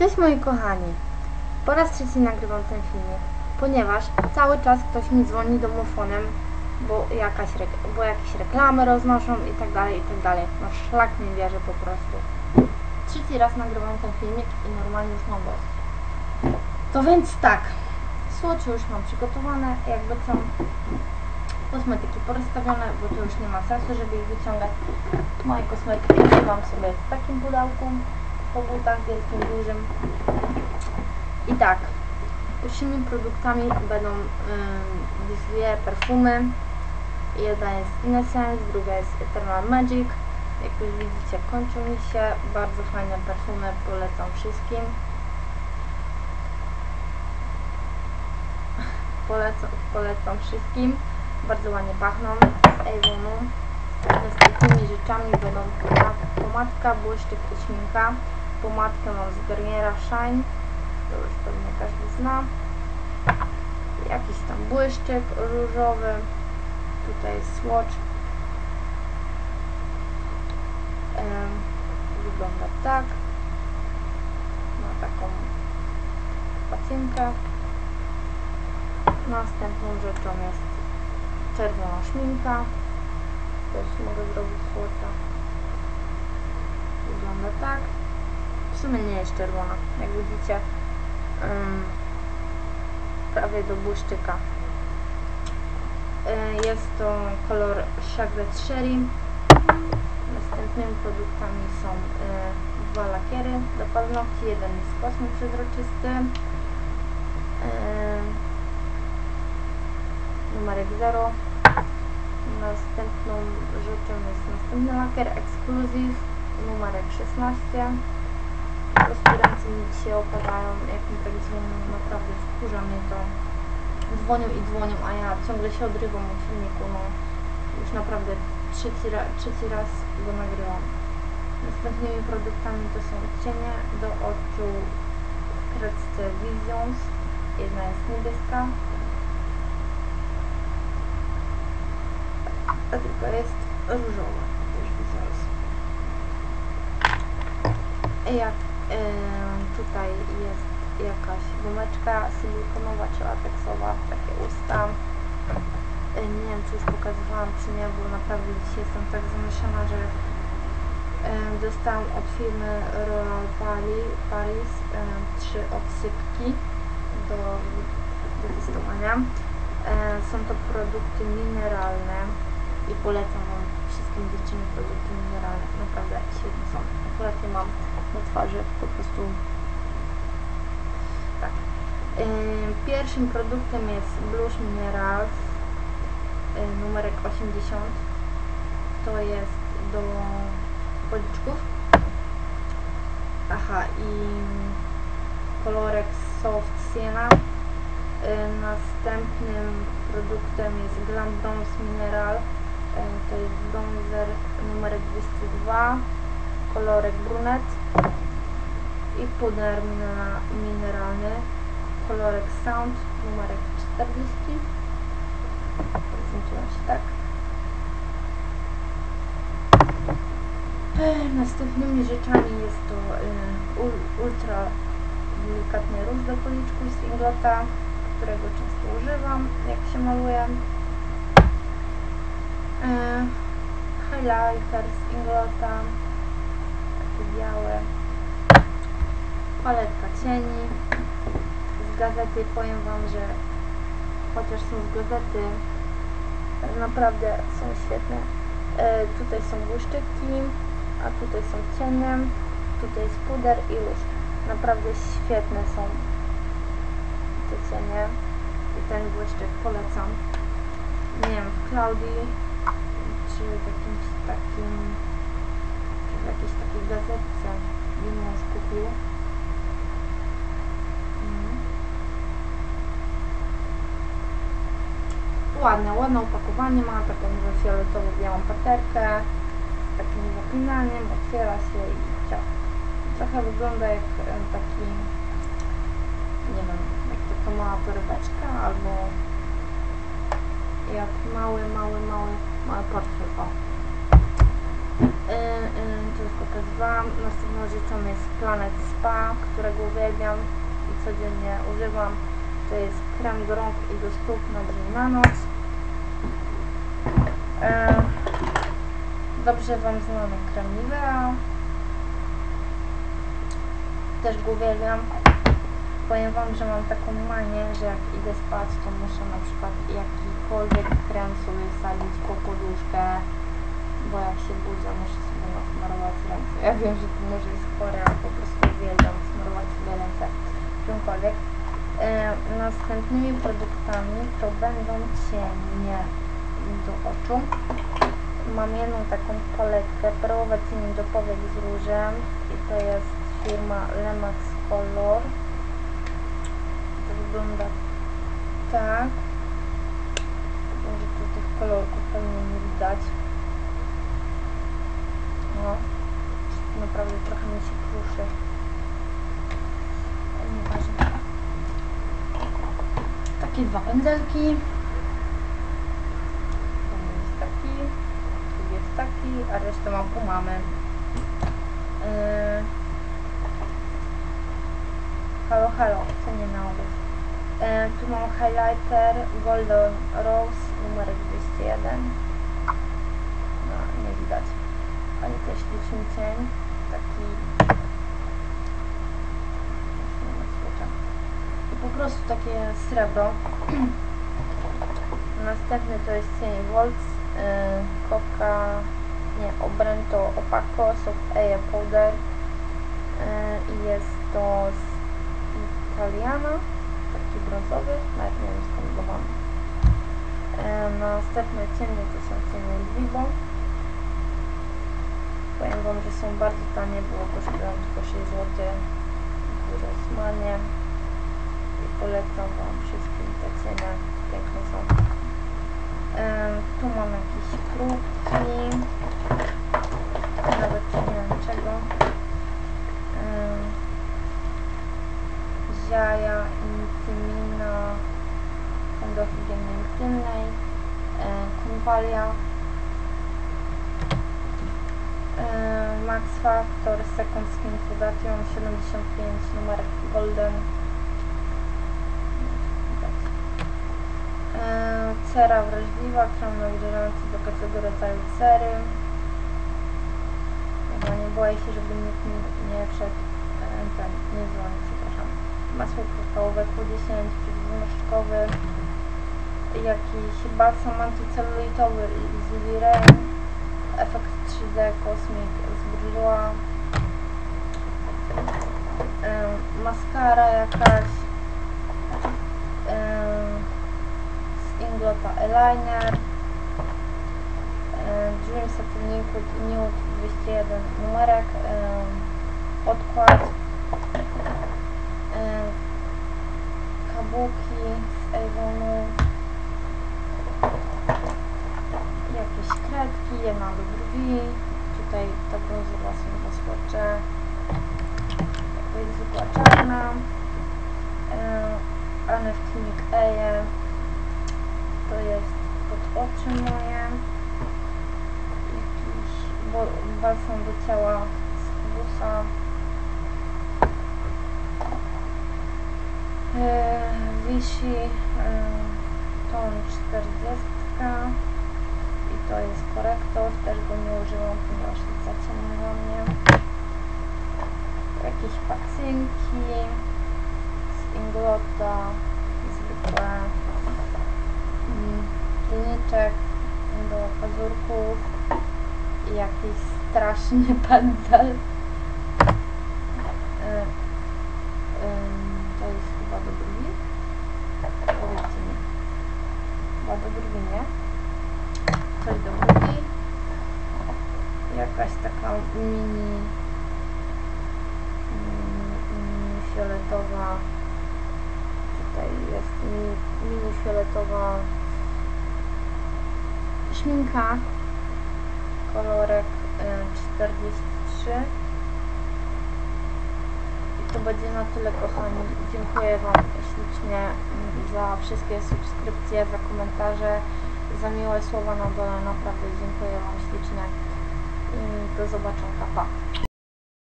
Cześć moi kochani. Po raz trzeci nagrywam ten filmik, ponieważ cały czas ktoś mi dzwoni domofonem, bo, jakaś bo jakieś reklamy roznoszą i tak dalej, i tak dalej. No szlak nie wierzę po prostu. Trzeci raz nagrywam ten filmik i normalnie już mam. To więc tak, słocze już mam przygotowane, jakby co kosmetyki porozstawione, bo to już nie ma sensu, żeby ich wyciągać. Moje kosmetyki mam sobie w takim pudełku, po butach wielkim, dużym. I tak, pierwszymi produktami będą ym, dwie perfumy. Jedna jest Innocence, druga jest Eternal Magic. Jak już widzicie, kończą mi się. Bardzo fajne perfumy, polecam wszystkim. Polecam, polecam wszystkim. Bardzo ładnie pachną z Avonu. Następnymi rzeczami będą poma- pomadka, błyszczyk i śminka. Pomadkę mam z Garniera Shine. To już pewnie każdy zna. Jakiś tam błyszczyk różowy. Tutaj jest swatch. Wygląda tak. Ma taką pacynkę. Następną rzeczą jest czerwona szminka. Też mogę zrobić słoca. Wygląda tak. W sumie nie jest czerwona. Jak widzicie, ym, prawie do błyszczyka. Y, jest to kolor Chagret Sherry. Następnymi produktami są y, dwa lakiery do paznokci. Jeden jest kosmo przezroczysty. Y, numerek 0. Następną rzeczą jest następny lakier Exclusive numerek 16. Mi dzisiaj opadają, jak mi tak dzwonią, naprawdę wkurza mnie to. Dzwonią i dzwonią, a ja ciągle się odrywam od filmiku, no już naprawdę trzeci, ra trzeci raz go nagrywam. Następnymi produktami to są cienie do oczu w kredce Visions. Jedna jest niebieska, a tylko jest różowa. Też Visions. Jak tutaj jest jakaś gumeczka silikonowa czy lateksowa, takie usta. E, Nie wiem, czy już pokazywałam, czy nie, bo naprawdę dzisiaj jestem tak zamieszana, że dostałam od firmy Royal Paris trzy odsypki do, do testowania. Są to produkty mineralne i polecam Wam wszystkim dziewczynom produkty mineralne. Naprawdę świetne są. Akurat je mam na twarzy, po prostu tak. Ym, Pierwszym produktem jest Blush Minerals y, numerek 80. To jest do policzków. Aha, i kolorek Soft Sienna. Y, Następnym produktem jest Glam Bronze Mineral. Y, To jest bronzer numerek 202, kolorek brunet i puder minera- mineralny, kolorek Sound numerek 40. Prezentują się tak. E, Następnymi rzeczami jest to ul- ultra delikatny róż do policzków z Inglota, którego często używam, jak się maluję. E, highlighter z Inglota, takie białe. Paletka cieni. Z gazety powiem Wam, że chociaż są z gazety, naprawdę są świetne. E, tutaj są błyszczyki, a tutaj są cienie, tutaj jest puder i róż. Naprawdę świetne są te cienie i ten błyszczyk polecam. Nie wiem, w Claudii czy w jakimś takim czy w jakiejś takiej gazetce bym mąż kupił. Ładne, ładne opakowanie ma, taką fioletową-białą paterkę z takim zapinaniem, otwiera się i ciach. Trochę wygląda jak e, taki, nie wiem, jak taka mała torebeczka albo jak mały, mały, mały, mały portfel, o. Yy, yy, to już pokazywałam. Następną rzeczą jest Planet Spa, którego uwielbiam i codziennie używam. To jest krem do rąk i do stóp na dzień na noc. Yy, dobrze Wam znany krem Nivea. Też go uwielbiam. Powiem Wam, że mam taką manię, że jak idę spać, to muszę na przykład jakikolwiek krem sobie wsadzić po poduszkę, bo jak się budzę, muszę sobie nasmarować ręce. Ja wiem, że to może jest chore, ale po prostu uwielbiam smarować sobie ręce czymkolwiek. E, następnymi produktami to będą cienie do oczu. Mam jedną taką paletkę, perłowe cienie do powiek z różem i to jest firma Lemax Color. To wygląda tak. Może tu tych kolorków pewnie nie widać. No, naprawdę trochę mi się kruszy. Ale Nieważne. Takie dwa pędzelki. Ten jest taki, tu jest taki, a resztę mam u mamy. Yy. Halo, halo, co nie na obiad. E, tu mam highlighter Golden Rose numer 201. No, nie widać. Ale też śliczny cień. Taki... Nie ma słodka. I po prostu takie srebro. Następny to jest cień Volts y, Coca... Nie, Obrento Opaco Soft Air Powder. Y, I jest to z Italiana taki brązowy, nawet nie wiem skąd go mam. E, następne cienie to są cienie Vivo. Powiem Wam, że są bardzo tanie, bo kosztują tylko 6 zł. I polecam Wam wszystkim te cienie, piękne są. E, tu mam jakiś krótki, nawet nie wiem czego. E, ziaja intymina do higieny intymnej, e, konwalia, Max Factor Second Skin Foundation 75 numer Golden Widać. E, cera wrażliwa, krem nawilżający do każdego rodzaju cery. Dobra, nie boję się, żeby nikt mi nie wszedł e, ten, nie dzwoni, przepraszam. Masło kryształowe Q10 przeciwzmarszczkowy, jakiś balsam antycelulitowy z Liren, efekt 3D Cosmic z Bourjois, ym, maskara jakaś Eyeliner, ym, Dream Liquid Nude 201 numerek, ym, podkład e, kabuki z Avonu, jakieś kredki, jedna do brwi, tutaj ta brązowa są dwa słocze, jakaś zwykła czarna, e, Anne w Clinic to jest pod oczy moje, jakiś balsam do ciała z kubusa, E, Wisi e, ton 40 i to jest korektor, też go nie użyłam, ponieważ jest za ciemny na mnie. Jakieś pacynki z Inglota, kliniczek do pazurków i jakiś straszny pędzel. E, to jest chyba do brwi. Powiedzcie mi. Chyba do brwi, nie? Coś do brwi. Jakaś taka mini, mini, mini fioletowa. Tutaj jest mini, mini fioletowa szminka. Kolorek y, 43. I to będzie na tyle, kochani. Dziękuję Wam ślicznie za wszystkie subskrypcje, za komentarze, za miłe słowa na dole. Naprawdę dziękuję Wam ślicznie. i do zobaczenia. Pa!